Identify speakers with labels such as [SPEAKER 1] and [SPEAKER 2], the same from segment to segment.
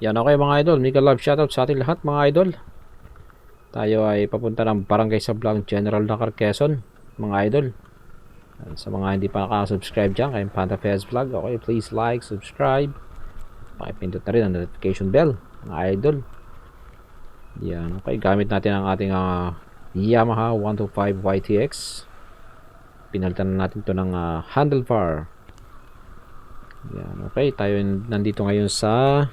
[SPEAKER 1] Yan okay mga idol. Mega love shoutout sa ating lahat mga idol. Tayo ay papunta ng Barangay Sablang General Nakar Quezon mga idol. Yan, Sa mga hindi pa nakasubscribe dyan kay Panda Fez Vlog, okay, please like, subscribe. Pakipindot na rin ang notification bell mga idol. Yan, okay. Gamit natin ang ating ah, Yamaha 125 YTX. Pinalitan na natin to ng ah, handlebar. Yan, okay. Tayo nandito ngayon sa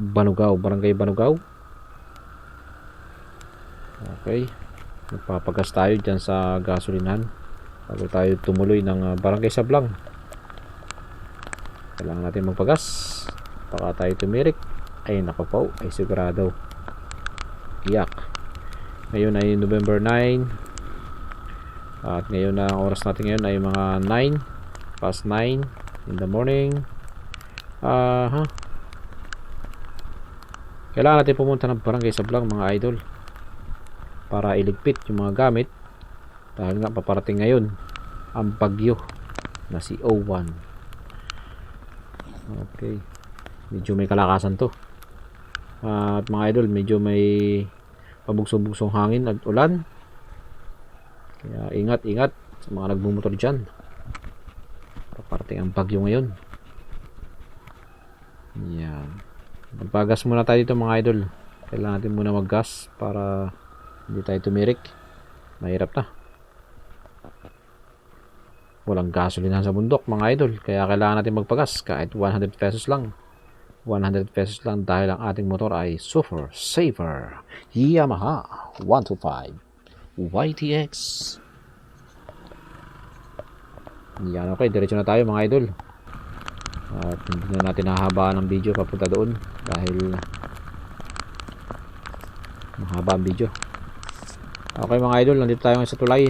[SPEAKER 1] Banugaw, Barangay Banugaw. Okay. Nagpapagas tayo dyan sa gasolinahan bago tayo tumuloy ng ah, Barangay Sablang. Kailangan natin magpagas. Baka tayo tumirik. Ay, nako po. Ay, sigurado. Iyak. Ngayon ay November 9. At ngayon na oras natin ngayon ay mga 9 past 9 in the morning. Ah, ha. Kailangan natin pumunta ng barangay Sablang mga idol para iligpit yung mga gamit dahil nga paparating ngayon ang bagyo na si O1 okay. Medyo may kalakasan to. At mga idol medyo may pabugso-bugsong hangin at ulan. Kaya ingat ingat sa mga nagmumotor dyan. Paparating ang bagyo ngayon. Yan magpagas muna tayo dito mga idol. Kailangan natin muna maggas para hindi tayo tumirik. Mahirap na. Walang gasolinahan sa bundok mga idol. Kaya kailangan natin magpagas kahit 100 pesos lang. 100 pesos lang dahil ang ating motor ay super saver Yamaha 125 YTX yan okay. Diretso na tayo mga idol at hindi na natin nahahabaan ang video papunta doon dahil mahaba ang video. Okay mga idol nandito tayo sa tulay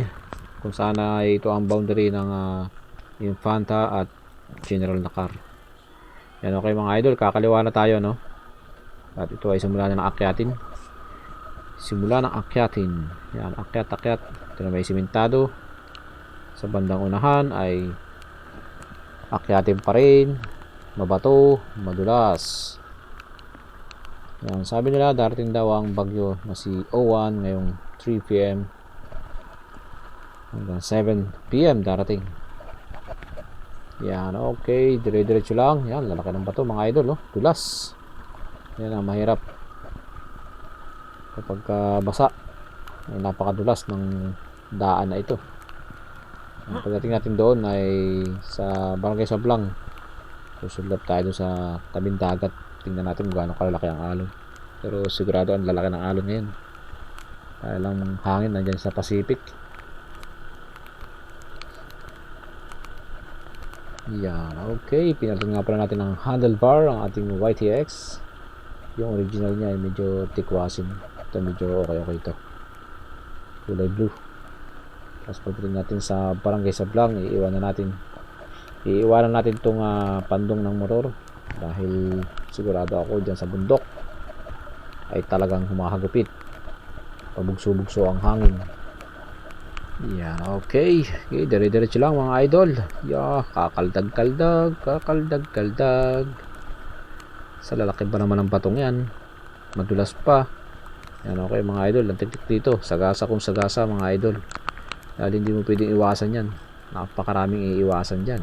[SPEAKER 1] kung saan ay ito ang boundary ng ah, Infanta at General Nakar. Yan okay mga idol kakaliwa na tayo no? At ito ay simula na ng akyatin simula ng akyatin. Yan akyat akyat ito na may simentado. Sa bandang unahan ay akyatin pa rin. Mabato madulas. Yan sabi nila darating daw ang bagyo na si O1 ngayong 3pm hanggang 7pm darating. Yan okay. Dire diretso lang. Yan lalaki ng bato mga idol oh. dulas. Yan ang mahirap. Kapag ah, basa napakadulas ng daan na ito ang pagdating natin doon ay sa Barangay Sablang. Susulap tayo doon sa tabing dagat. Tingnan natin kung gaano kalalaki ang alon. Pero sigurado ang lalaki ng alon ngayon. Dahil ang hangin nandyan sa Pacific. Yan okay. Pinalitan nga pala natin ng handlebar ang ating YTX yung original niya ay medyo tikwasin. Ito medyo okay okay ito kulay blue tapos pagdating natin sa barangay Sablang iiwanan natin iiwanan natin itong ah, pandong ng motor dahil sigurado ako dyan sa bundok ay talagang humahagupit. Pabugso-bugso ang hangin. Yan okay. Okay dire-diretso lang mga idol. Yeah, kakaldag-kaldag kakaldag-kaldag. Sa lalaki ba naman ang batong yan? Madulas pa. Yan okay mga idol. Ang teknik dito. Sagasa kung sagasa mga idol dahil hindi mo pwedeng iwasan yan. Napakaraming iiwasan dyan.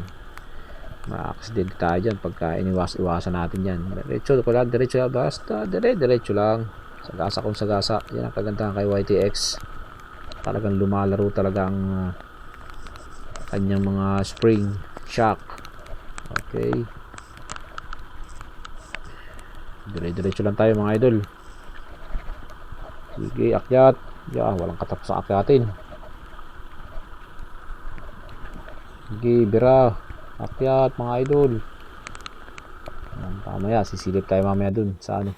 [SPEAKER 1] Ma-accident tayo dyan pagka iniwas-iwasan natin yan. Diretso ko lang diretso lang. Basta dire diretso lang. Sagasa kung sagasa. Yan ang kagandahan kay YTX talagang lumalaro talaga ang ah, kanyang mga spring shock. Okay. Dire diretso lang tayo mga idol. Sige akyat. Yeah, walang katap sa akyatin Sige, bira. Akyat, mga idol. Mamaya, sisilip tayo mamaya dun sa ano.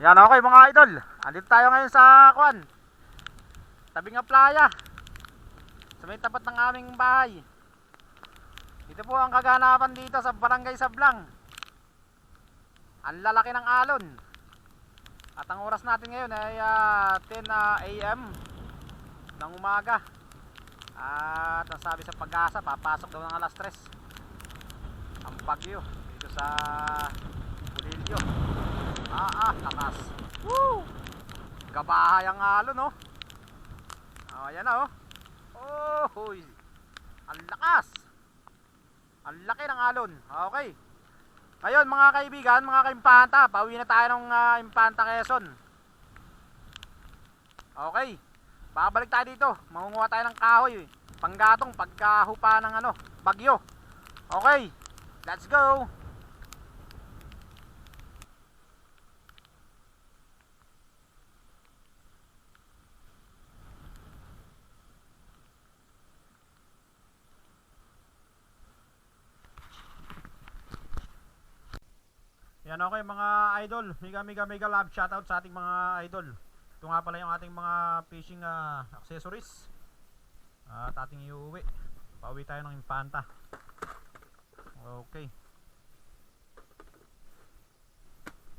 [SPEAKER 2] Yan okay mga idol. Andito tayo ngayon sa kwan. Tabing nga playa. Sa may tapat ng aming bahay. Ito po ang kaganapan dito sa Barangay Sablang. Ang lalaki ng alon.
[SPEAKER 3] At ang oras natin ngayon ay ah, 10 ah, a.m. ng umaga. At ang sabi sa pag-asa, papasok daw ng alas 3. Ang bagyo dito sa Bulilio. Ah, ah, lakas. Woo! Gabahay ang alon, no? Oh, ayan na, oh. Oh, huy. Ang lakas. Ang laki ng alon. Okay. Ngayon, mga kaibigan, mga kaimpanta, pauwi na tayo ng ah, Impanta Quezon. Okay. Babalik tayo dito. Mangunguha tayo ng kahoy. Panggatong pagkahupa ng ano, bagyo. Okay. Let's go. Yan okay mga idol. Mega mega mega love shoutout sa ating mga idol. Ito nga pala yung ating mga fishing ah, accessories. At ating iuwi. Pauwi tayo ng Impanta. Okay.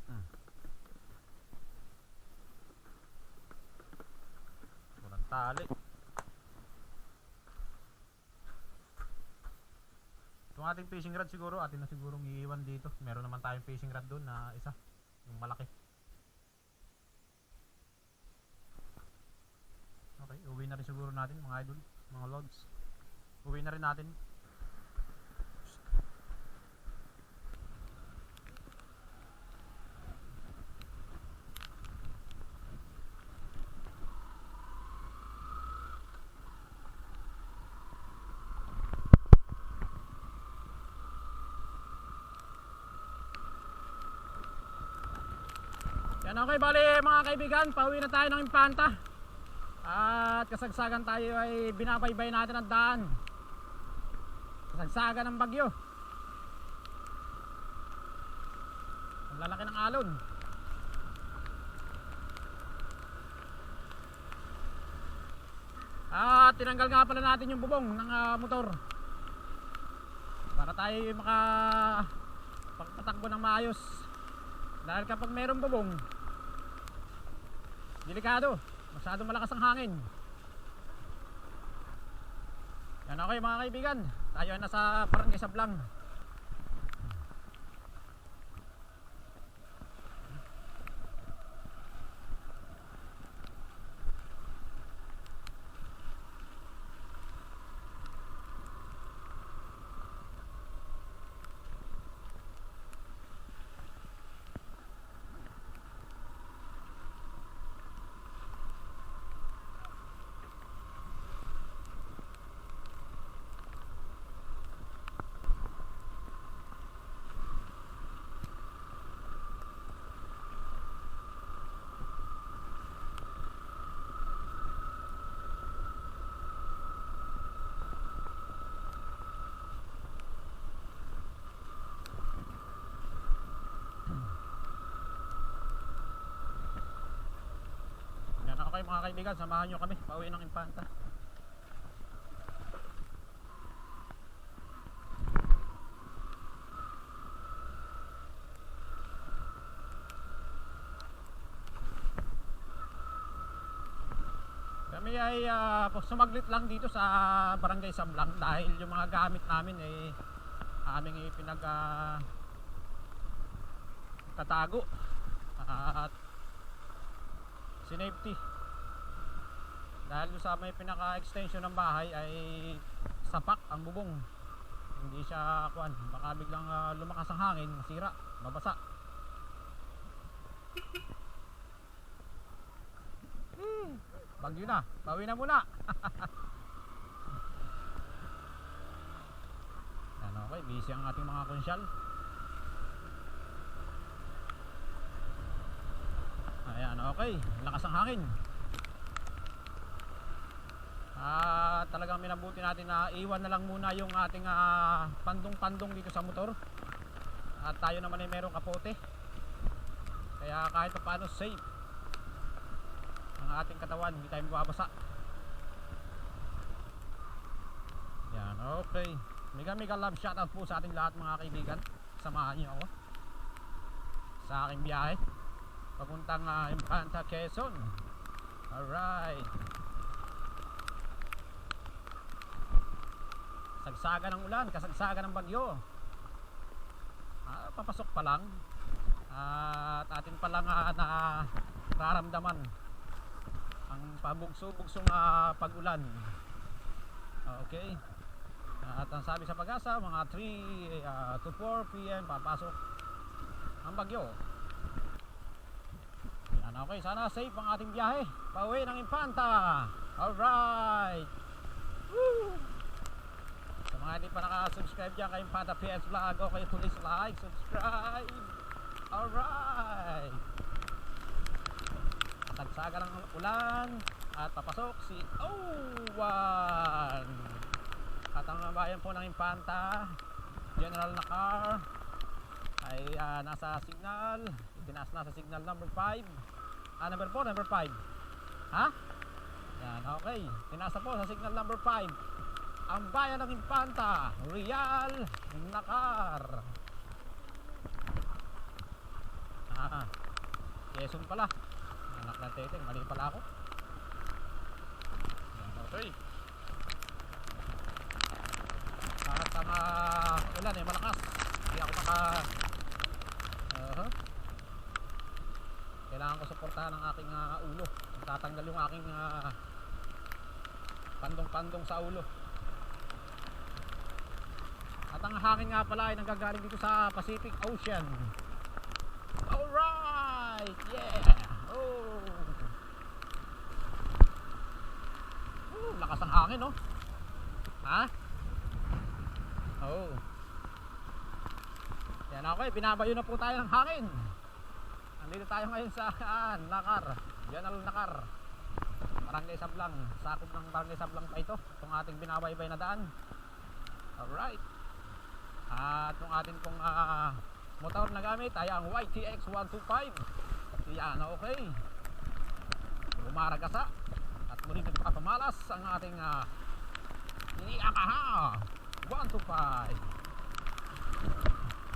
[SPEAKER 3] Hmm. Walang tali. Itong ating fishing rod siguro, atin na sigurong iiwan dito. Meron naman tayong fishing rod doon na isa, yung malaki. Okay, uwi na rin siguro natin mga idol, mga lods. Uwi na rin natin. Yan okay, bali mga kaibigan, pauwi na tayo ng Impanta. At kasagsagan tayo ay binabaybay natin ang daan. Kasagsagan ng bagyo. Ang lalaki ng alon. At tinanggal nga pala natin yung bubong ng ah, motor. Para tayo ay maka pagpatakbo ng maayos. Dahil kapag mayroong bubong, delikado. Masyadong malakas ang hangin. Yan okay mga kaibigan. Tayo ay nasa Barangay Sablang. Okay mga kaibigan. Samahan nyo kami. Pauwi ng Impanta. Kami ay ah, sumaglit lang dito sa Barangay Sablang dahil yung mga gamit namin ay aming ipinag ah, tatago at sinafety dahil sa may pinaka-extension ng bahay ay sapak ang bubong hindi siya kuan baka biglang ah, lumakas ang hangin masira mabasa Hmm, bagyo na bawi na muna ano okay busy ang ating mga konsyal Ayan, okay. Lakas ang hangin. Ah, talagang minabuti natin na iwan na lang muna yung ating ah, pandong-pandong dito sa motor. At tayo naman ay merong kapote. Kaya kahit pa paano safe ang ating katawan, hindi tayo mababasa. Yan, okay. Mega mega love shoutout po sa ating lahat mga kaibigan. Samahan niyo ako sa aking biyahe papuntang uh, Infanta Quezon. Alright. Sagsaga ng ulan, kasagsaga ng bagyo. Ah, papasok pa lang. at atin pa lang ah, na nararamdaman ang pabugso-bugsong ah, pag-ulan. Okay. At ang sabi sa pag-asa, mga 3 ah, to 4 p.m. papasok ang bagyo. Yan, okay, sana safe ang ating biyahe. Pauwi ng Infanta. Alright. Woo! Mga hindi pa nakasubscribe dyan kay Infanta PS Vlog, okay, please like, subscribe. Alright. Sagsaga ng ulan at papasok si Owan. At ang bayan po ng Infanta, General Nakar, ay ah, nasa signal, itinaas na sa signal number 5. Ah, number 4, number 5. Ha? Yan, okay. Tinasa po sa signal number 5. Ang bayan ng Infanta, Real Nakar. Ah, Quezon pala. Anak ng teteng, mali pala ako. Okay. Kahit ang ah, ulan eh, malakas. Hindi ako maka... Uh Kailangan ko suportahan ang aking ah, ulo. Tatanggal yung aking ah, pandong-pandong sa ulo. At ang hangin nga pala ay nanggagaling dito sa Pacific Ocean. Alright! Yeah! Oh! Oh, lakas ang hangin, no? Ha? Oh. Yan okay, binabayo na po tayo ng hangin. Andito tayo ngayon sa ah, Nakar. General Nakar. Barangay Sablang. Sakop ng Barangay Sablang pa ito. Itong ating binabaybay na daan. Alright. At itong ating pong ah, motor na gamit ay ang YTX 125. Yan, okay. Umaragasa. At muli nagpapamalas ang ating uh, Yamaha 125.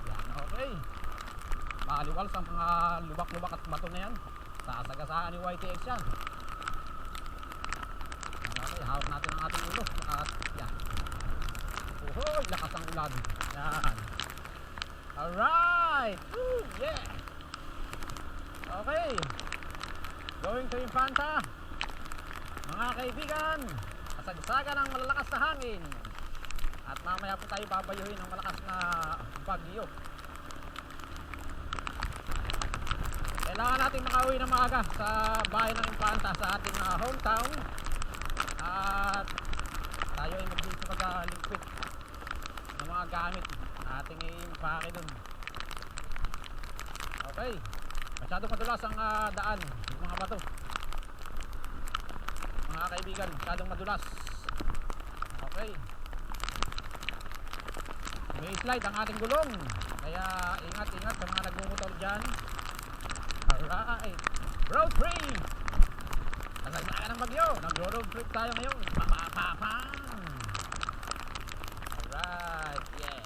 [SPEAKER 3] Yan, okay. Maliwal sa mga lubak-lubak at bato na yan. Sasagasaan ni YTX yan. Okay, hawak natin ang ating ulo. At yan. Uhoy, lakas ang ulan. Yan. Alright! Woo, yeah! Okay. Going to Infanta. Mga kaibigan, kasagsaga ng malalakas na hangin. At mamaya po tayo babayuhin ng malakas na bagyo. Kailangan natin makauwi ng maaga sa bayan ng Infanta sa ating ah, hometown. At tayo ay mag-build sa pag-liquid ng mga gamit ating impake dun. Okay. Masyado madulas ang ah, daan, yung mga bato. Mga kaibigan, masyadong madulas. Okay. May slide ang ating gulong. Kaya ingat-ingat sa mga nagmumotor dyan. Alright. Road trip! Kasagnayan ng bagyo. Nagro-road trip tayo ngayon. Papapapang! Alright, yeah.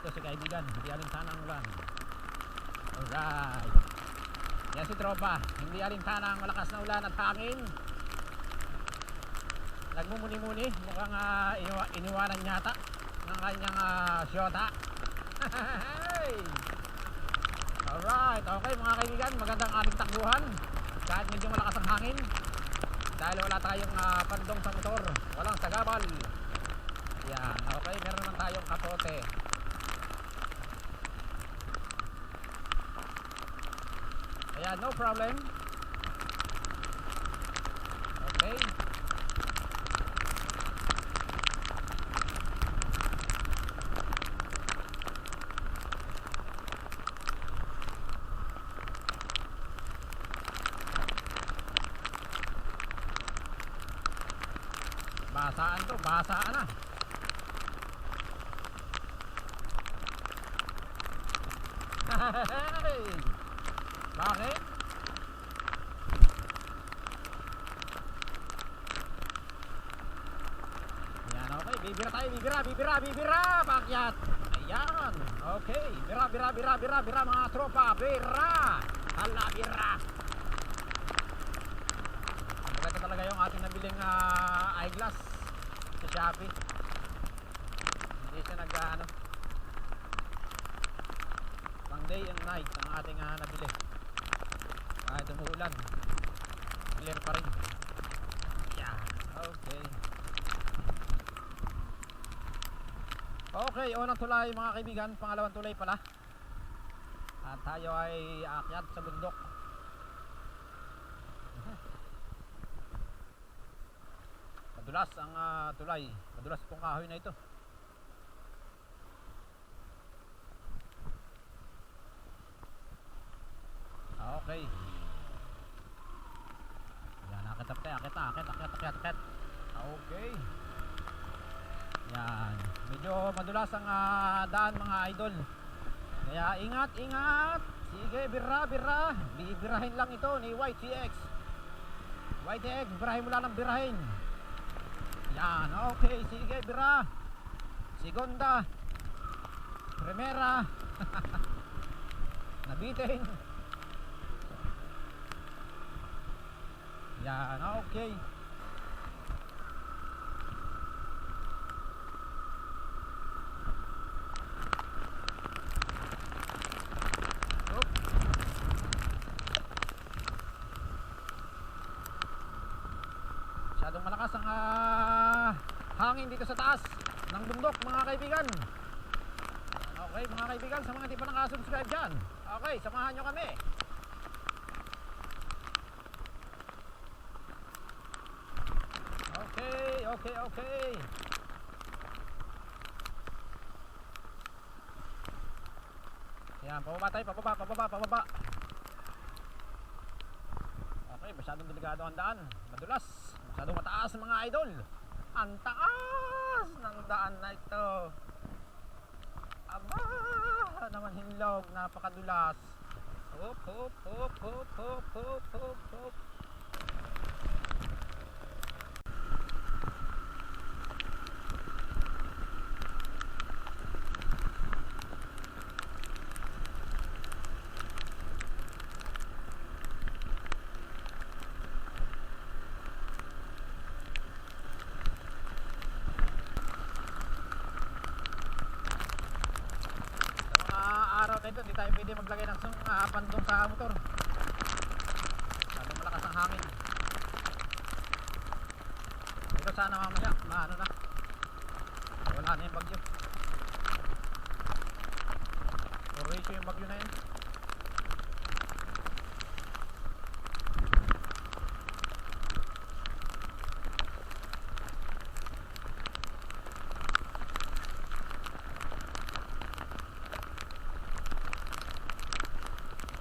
[SPEAKER 3] Ito si kaibigan. Hindi alintana ang ulan. Alright. Yan si tropa. Hindi alintana ang malakas na ulan at hangin. Nagmumuni-muni. Mukhang ah, iniwa- iniwanan yata ng kanyang uh, syota. Hey! Alright, okay mga kaibigan, magandang ating takbuhan. Kahit medyo malakas ang hangin. Dahil wala tayong ah, pandong sa motor. Walang sagabal. Yan, okay, meron naman tayong kapote. Ayan, no problem. Okay. Basaan to, basaan na. Hey! Bakit? Yan, okay. Bibira tayo, bibira, bibira, bibira. Pakyat. Yan. Okay. Bira, bira, bira, bira, bira mga tropa. Bira. Hala, bira. Maganda talaga yung ating nabiling ah, eyeglass sa Shopee. Hindi siya nag ano. Pang day and night ang ating ah, nabili. Kahit umuulan. Clear pa rin. Yeah. Okay. Okay, unang tulay mga kaibigan, pangalawang tulay pala. At tayo ay aakyat sa bundok. Madulas ang ah, tulay. Madulas pong kahoy na ito. Okay. Akit akit na, akit, akit, akit, akit. Okay. Yan. Medyo madulas ang ah, daan mga idol. Kaya ingat, ingat. Sige, bira, bira. Bibirahin lang ito ni YTX. YTX, birahin mo lang ng birahin. Yan, okay. Sige, bira. Segunda. Primera. Nabitin. Yan, okay. Masyadong malakas ang ah, hangin dito sa taas ng bundok mga kaibigan. Okay mga kaibigan, sa mga hindi pa nakasubscribe dyan. Okay, samahan nyo kami. Okay, okay. Yan, pababa tayo, pababa, pababa, pababa. Okay, masyadong delikado ang daan. Madulas, masyadong mataas mga idol. Ang taas ng daan na ito. Aba, naman hinlog, napakadulas. Hop, hop, hop, hop, hop, hop, hop, hop. Sa mga araw na ito, hindi tayo pwede ah, pandong sa motor. Masyadong malakas ang hangin. Ito sana mamaya, maano na. Wala na yung bagyo. Horatio yung bagyo na yun.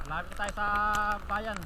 [SPEAKER 3] Malapit na tayo sa bayan.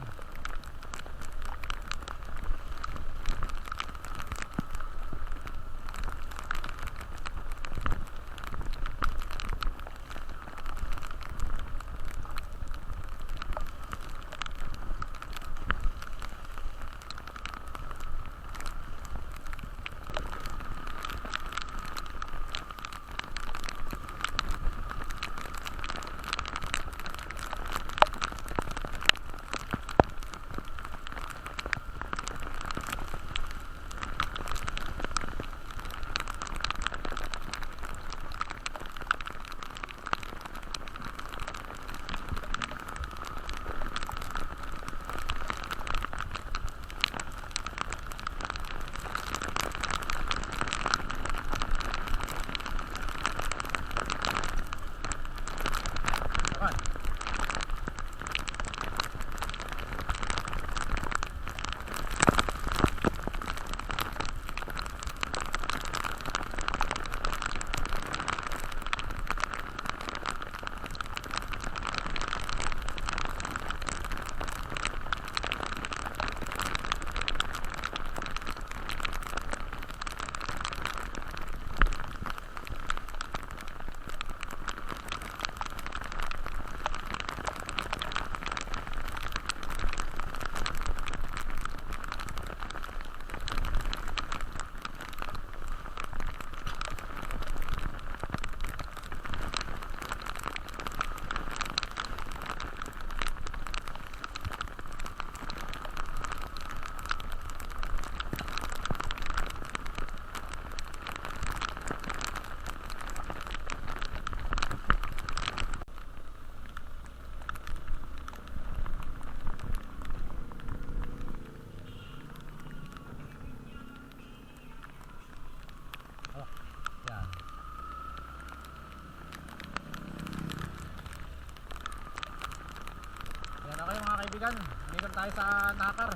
[SPEAKER 3] Tayo sa Nakar.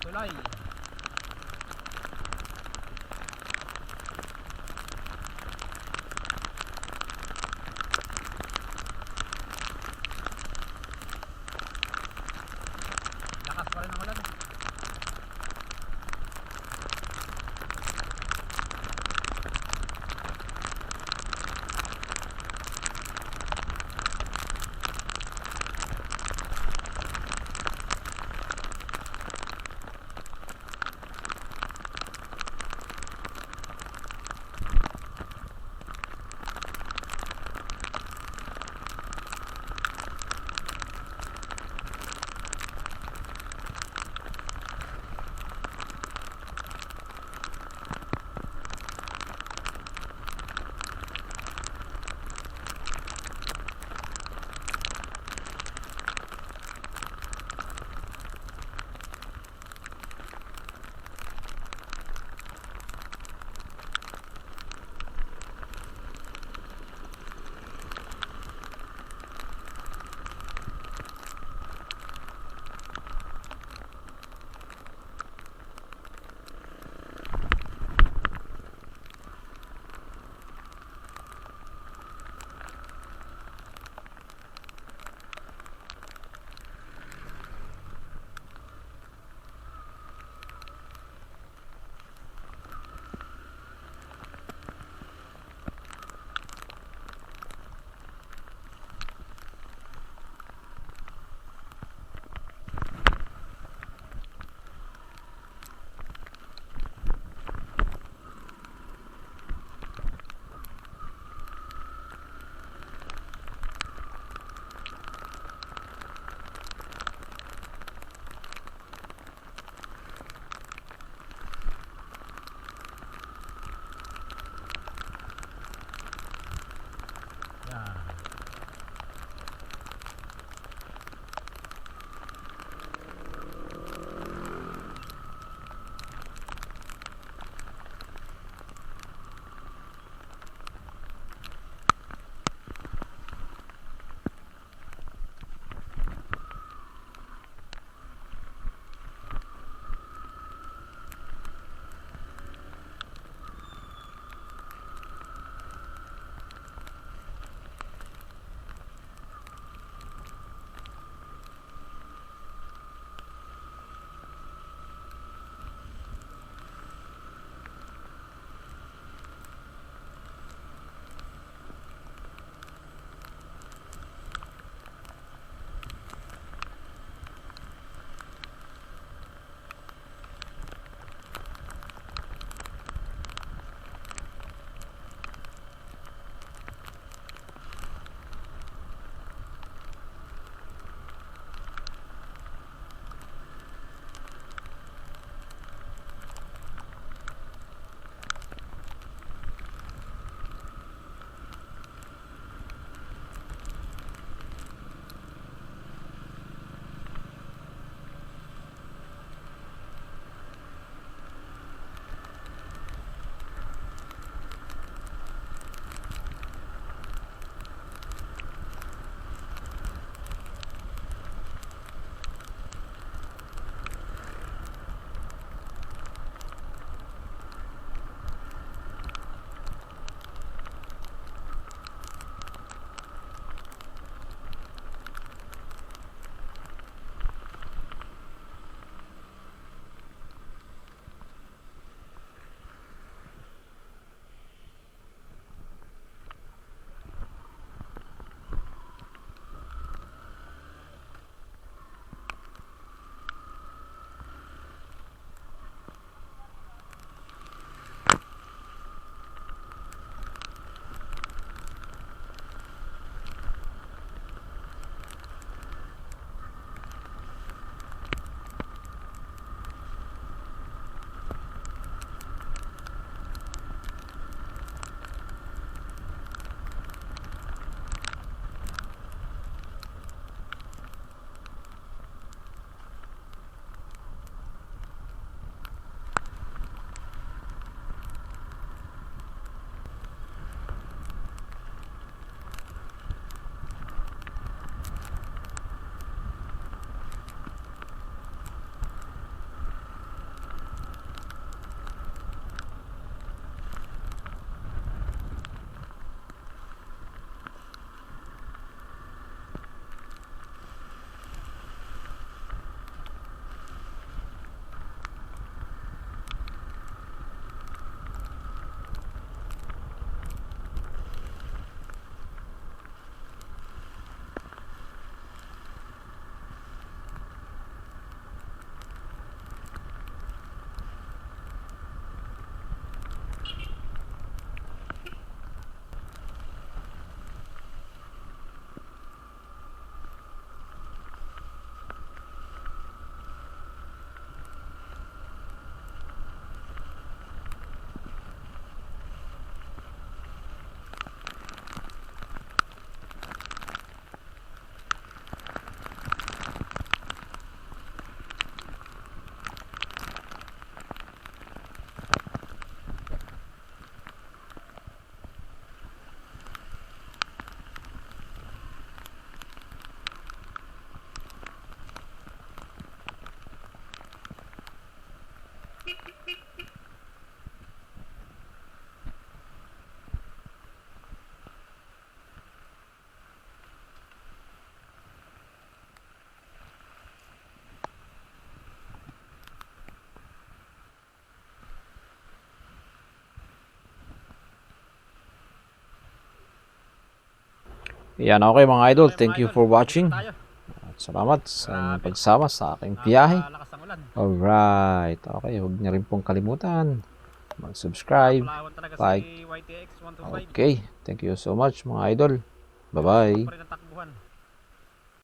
[SPEAKER 3] Tulay.
[SPEAKER 1] Yan okay mga idol. Thank you for watching. At salamat sa
[SPEAKER 3] Grabe.
[SPEAKER 1] pagsama sa aking biyahe.
[SPEAKER 3] Ng ulan.
[SPEAKER 1] Alright. Okay, huwag niyo rin pong kalimutan mag-subscribe. Like.
[SPEAKER 3] si YTX 125.
[SPEAKER 1] Okay, thank you so much mga idol. Bye-bye.